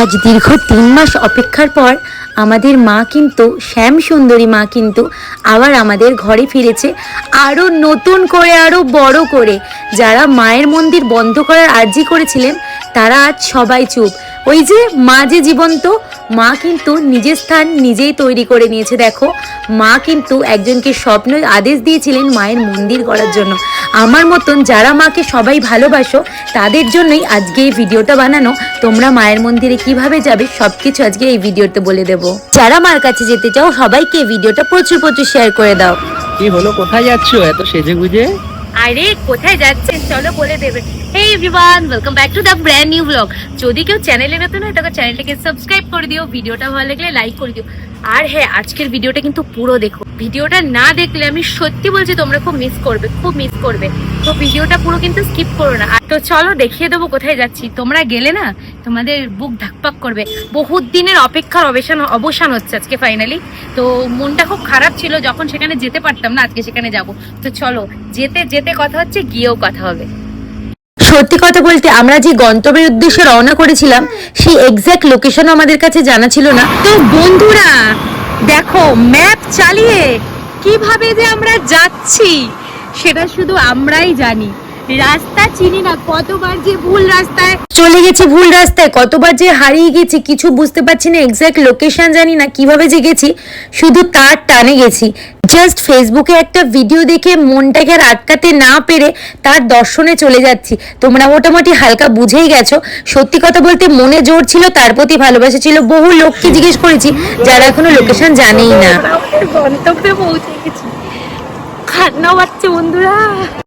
আজ দীর্ঘ তিন মাস অপেক্ষার পর আমাদের মা কিন্তু, শ্যাম সুন্দরী মা কিন্তু আবার আমাদের ঘরে ফিরেছে। আরও নতুন করে আরও বড় করে। যারা মায়ের মন্দির বন্ধ করার আর্জি করেছিলেন, তারা আজ সবাই চুপ। ওই যে মা যে জীবন্ত মা কিন্তু নিজের স্থান নিজেই তৈরি করে নিয়েছে, দেখো। মা কিন্তু একজনকে স্বপ্ন আদেশ দিয়েছিলেন মায়ের মন্দির করার জন্য। আমার মতন যারা মাকে সবাই ভালোবাসো, তাদের জন্যই আজকে এই ভিডিওটা বানানো। তোমরা মায়ের মন্দিরে কীভাবে যাবে, সবকিছু আজকে এই ভিডিওতে বলে দেবো। যারা মার কাছে যেতে চাও, সবাইকে ভিডিওটা প্রচুর প্রচুর শেয়ার করে দাও। কি হলো? কোথায় যাচ্ছ? এত সেজে গুজে আরে কোথায় যাচ্ছেন? চলো বলে দেবে। Hey everyone welcome back to the brand new blog যদি কেউ চ্যানেলে নতুন হয় তখন চ্যানেলটাকে সাবস্ক্রাইব করে দিও। ভিডিওটা ভালো লাগলে লাইক করে দিও। আর হ্যাঁ আজকের ভিডিওটা কিন্তু পুরো দেখো। ভিডিওটা না দেখলে আমি সত্যি বলছি তোমরা খুব মিস করবে খুব মিস করবে। তো ভিডিওটা পুরো কিন্তু স্কিপ করো না। আর তো চলো দেখিয়ে দেবো কোথায় যাচ্ছি। তোমরা গেলে না তোমাদের বুক ধাকপাক করবে। বহুত দিনের অপেক্ষার অবসান অবসান হচ্ছে আজকে ফাইনালি তো মনটা খুব খারাপ ছিল যখন সেখানে যেতে পারতাম না আজকে সেখানে যাব। তো চলো যেতে যেতে কথা হচ্ছে গিয়েও কথা হবে। সত্যি কথা বলতে আমরা যে গন্তব্যের উদ্দেশ্যে রওনা করেছিলাম সেই এক্সাক্ট লোকেশন আমাদের কাছে জানা ছিল না। তো বন্ধুরা দেখো ম্যাপ চালিয়ে কীভাবে যে আমরা যাচ্ছি, সেটা শুধু আমরাই জানি। রাস্তা চিনি না, কতবার যে ভুল রাস্তায় চলে গেছি, ভুল রাস্তায়, কতবার যে হারিয়ে গেছি, কিছু বুঝতে পারছি না এক্স্যাক্ট লোকেশন জানি না, কীভাবে যে গেছি, শুধু তার টানে গেছি। জাস্ট ফেসবুকে একটা ভিডিও দেখে মনটাকে আর আটকাতে না পেরে তার দর্শনে চলে যাচ্ছি। তোমরা মোটামুটি হালকা বুঝেই গেছো। সত্যি কথা বলতে মনে জোর ছিল, তার প্রতি ভালোবাসা ছিল। বহু লোককে জিজ্ঞেস করেছি, যারা এখনও লোকেশন জানেই না। গন্তব্যে পৌঁছে গেছি। পাচ্ছে বন্ধুরা।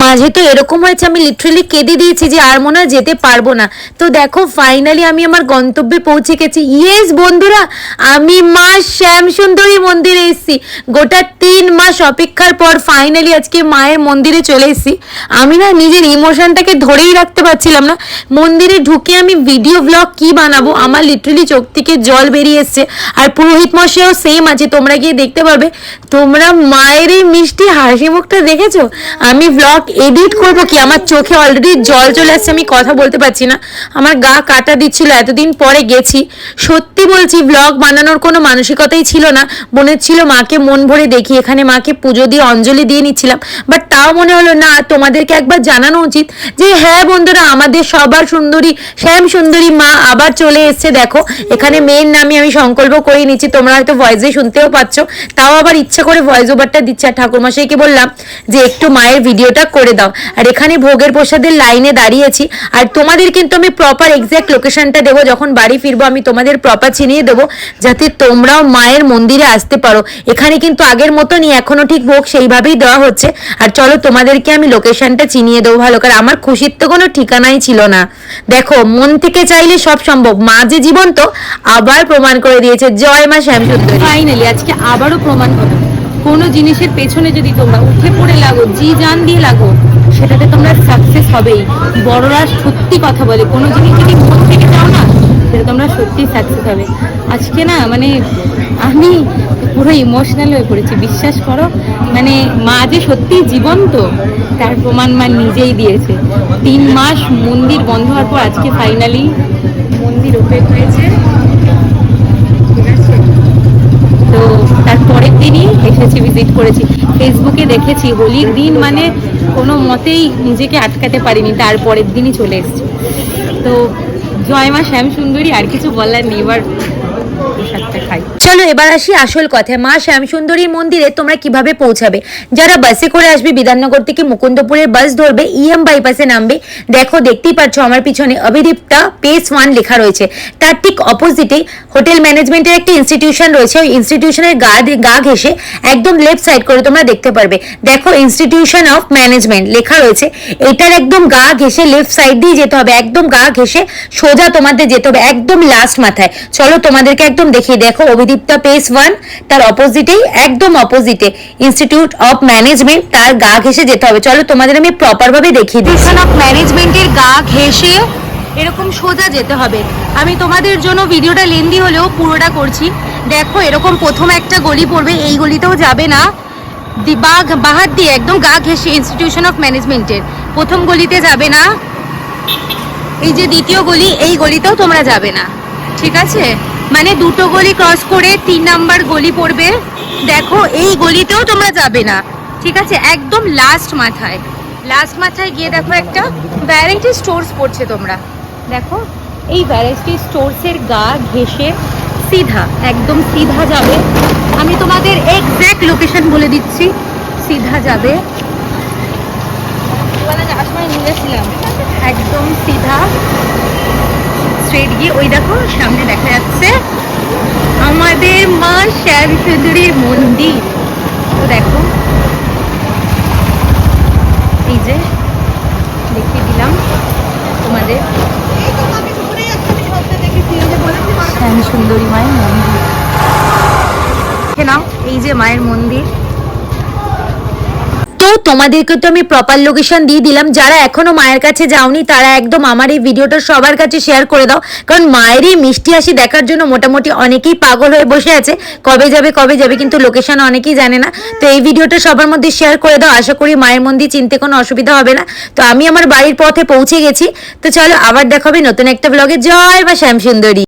মাঝে তো এরকম হয়েছে, আমি লিটারেলি কেঁদে দিয়েছি যে আর মনে হয় যেতে পারব না। তো দেখো ফাইনালি আমি আমার গন্তব্যে পৌঁছে গেছি। ইয়েস বন্ধুরা, আমি মা শ্যাম সুন্দরী মন্দিরে এসেছি। গোটা তিন মাস অপেক্ষার পর ফাইনালি আজকে মায়ের মন্দিরে চলে এসেছি। আমি না নিজের ইমোশনটাকে ধরেই রাখতে পারছিলাম না। মন্দিরে ঢুকে আমি ভিডিও ব্লগ কি বানাবো? আমার লিটারেলি চোখ থেকে জল বেরিয়ে এসছে। আর পুরোহিত মশাইও সেম আছে, তোমরা গিয়ে দেখতে পারবে। তোমরা মায়ের এই মিষ্টি হাসি মুখটা দেখেছ? আমি ব্লগ এডিট করব কি? আমার চোখে অলরেডি জল চলে আসছে, আমি কথা বলতে পারছি না। আমার গা কাটা দিচ্ছিল, এতদিন পরে গেছি। সত্যি বলছি, ব্লগ বানানোর কোনো মানসিকতাই ছিল না। মনে ছিল মাকে মন ভরে দেখি, এখানে মাকে পুজো দিয়ে অঞ্জলি দিয়ে নিচ্ছিলাম। বাট তাও মনে হলো, না, তোমাদেরকে একবার জানানো উচিত যে হ্যাঁ বন্ধুরা, আমাদের সবার সুন্দরী, শ্যাম সুন্দরী মা আবার চলে এসছে, দেখো। এখানে মেয়ের নামে আমি সংকল্প করে নিচ্ছি। তোমরা হয়তো ভয়েসে শুনতেও পাচ্ছ। তাও আবার ইচ্ছা করে ভয়েস ওভারটা দিচ্ছে। আর ঠাকুরমশাইকে বললাম যে একটু মায়ের ভিডিওটা করে দাও। আর এখানে ভোগের প্রসাদের লাইনে দাঁড়িয়েছি। আর তোমাদের কিন্তু আমি প্রপার এক্স্যাক্ট লোকেশনটা দেবো। যখন বাড়ি ফিরবো, আমি তোমাদের প্রপার চিনিয়ে দেবো, যাতে তোমরাও মায়ের মন্দিরে আসতে পারো। এখানে কিন্তু আগের মতনই এখনও ঠিক ভোগ সেইভাবেই দেওয়া হচ্ছে। আর চলো তোমাদেরকে আমি লোকেশনটা চিনিয়ে দেবো ভালো করে। আমার খুশির তো কোনো ঠিকানাই ছিল না। দেখো, মন থেকে চাইলে সব সম্ভব। মা যে জীবন্ত, আবার প্রমাণ করে দিয়েছে। জয় মা শ্যাম সুন্দরী ফাইনালি আজকে আবারও প্রমাণ হবে। কোনো জিনিসের পেছনে যদি তোমরা উঠে পড়ে লাগো, জি জান দিয়ে লাগো, সেটাতে তোমরা সাকসেস হবেই। বড়রা সত্যি কথা বলে, কোনো জিনিস যদি মন থেকে যাও না, সেটা তোমরা সত্যি সাকসেস হবে। আজকে না মানে আমি পুরো ইমোশনাল হয়ে পড়েছি, বিশ্বাস করো। মানে মা যে সত্যি জীবন্ত, তার প্রমাণ মা নিজেই দিয়েছে। তিন মাস মন্দির বন্ধ হওয়ার পর আজকে ফাইনালি মন্দির ওপেন হয়েছে। তো তারপরের দিনই এসেছি ভিজিট করেছি। ফেসবুকে দেখেছি, হোলির দিন মানে কোনো মতেই নিজেকে আটকাতে পারিনি, তার পরের দিনই চলে এসেছি। তো জয় মা শ্যাম সুন্দরী আর কিছু বলার নেই, এবার খাই। চলো এবার আসি আসল কথায়। মা শ্যামসুন্দরী মন্দিরে তোমরা কীভাবে পৌঁছাবে? যারা বাসে করে আসবে, বিধাননগর থেকে মুকুন্দপুরের বাস ধরবে ইএম বাইপাসে নামবে। দেখো, দেখতেই পাচ্ছ আমার পিছনে অভিদীপ্তা পেস ওয়ান লেখা রয়েছে। তার ঠিক অপোজিটে হোটেল ম্যানেজমেন্টের একটা ইনস্টিটিউশন রয়েছে। ওই ইনস্টিটিউশনের গা গা ঘেসে একদম লেফট সাইড করে তোমরা দেখতে পারবে। দেখো ইনস্টিটিউশন অফ ম্যানেজমেন্ট লেখা রয়েছে। এটার একদম গা ঘেসে লেফট সাইড দিয়ে যেতে হবে। একদম গা ঘেসে সোজা তোমাদের যেতে হবে, একদম লাস্ট মাথায়। চলো তোমাদেরকে একদম দেখিয়ে দেখো অভিদীপ্তা পেস ওয়ান তার অপোজিটেই একদম অপোজিটে ইনস্টিটিউট অফ ম্যানেজমেন্ট তার গা ঘেসে যেতে হবে। চলো তোমাদের আমি প্রপার ভাবে দেখিয়ে দিই। অফ ম্যানেজমেন্টের গা ঘেসে এরকম সোজা যেতে হবে। আমি তোমাদের জন্য ভিডিওটা লেন্দি হলেও পুরোটা করছি। দেখো, এরকম প্রথম একটা গলি পড়বে, এই গলিতেও যাবে না। বাঘ বাহার দিয়ে একদম গা ঘেসে ইনস্টিটিউশন অফ ম্যানেজমেন্টের প্রথম গলিতে যাবে না। এই যে দ্বিতীয় গলি, এই গলিতেও তোমরা যাবে না। ঠিক আছে? মানে দুটো গলি ক্রস করে তিন নাম্বার গলি পড়বে। দেখো, এই গলিতেও তোমরা যাবে না। ঠিক আছে? একদম লাস্ট মাথায়। লাস্ট মাথায় গিয়ে দেখো একটা ভ্যারাইটি স্টোরস পড়ছে তোমরা। দেখো, এই ভ্যারাইটি স্টোরসের গা ঘেসে সিধা, একদম সিধা যাবে। আমি তোমাদের এক্স্যাক্ট লোকেশন বলে দিচ্ছি। সিধা যাবে। একদম সিধা। গিয়ে ওই দেখো, সামনে দেখা যাচ্ছে আমাদের মা শ্যাম সুন্দরীর মন্দির। তো দেখো, এই যে দেখিয়ে দিলাম তোমাদের। শ্যাম সুন্দরী মায়ের মন্দির। নাও এই যে মায়ের মন্দির। তোমাদেরকে তো আমি প্রপার লোকেশন দিয়ে দিলাম। যারা এখনও মায়ের কাছে যাওনি, তারা একদম আমার এই ভিডিওটা সবার কাছে শেয়ার করে দাও। কারণ মায়ের এই মিষ্টি হাসি দেখার জন্য মোটামুটি অনেকেই পাগল হয়ে বসে আছে। কবে যাবে কবে যাবে কিন্তু লোকেশন অনেকেই জানে না। তো এই ভিডিওটা সবার মধ্যে শেয়ার করে দাও। আশা করি মায়ের মন্দির চিনতে কোনো অসুবিধা হবে না। তো আমি আমার বাড়ির পথে পৌঁছে গেছি। তো চলো আবার দেখাবে নতুন একটা ব্লগে জয় বা শ্যামসুন্দরী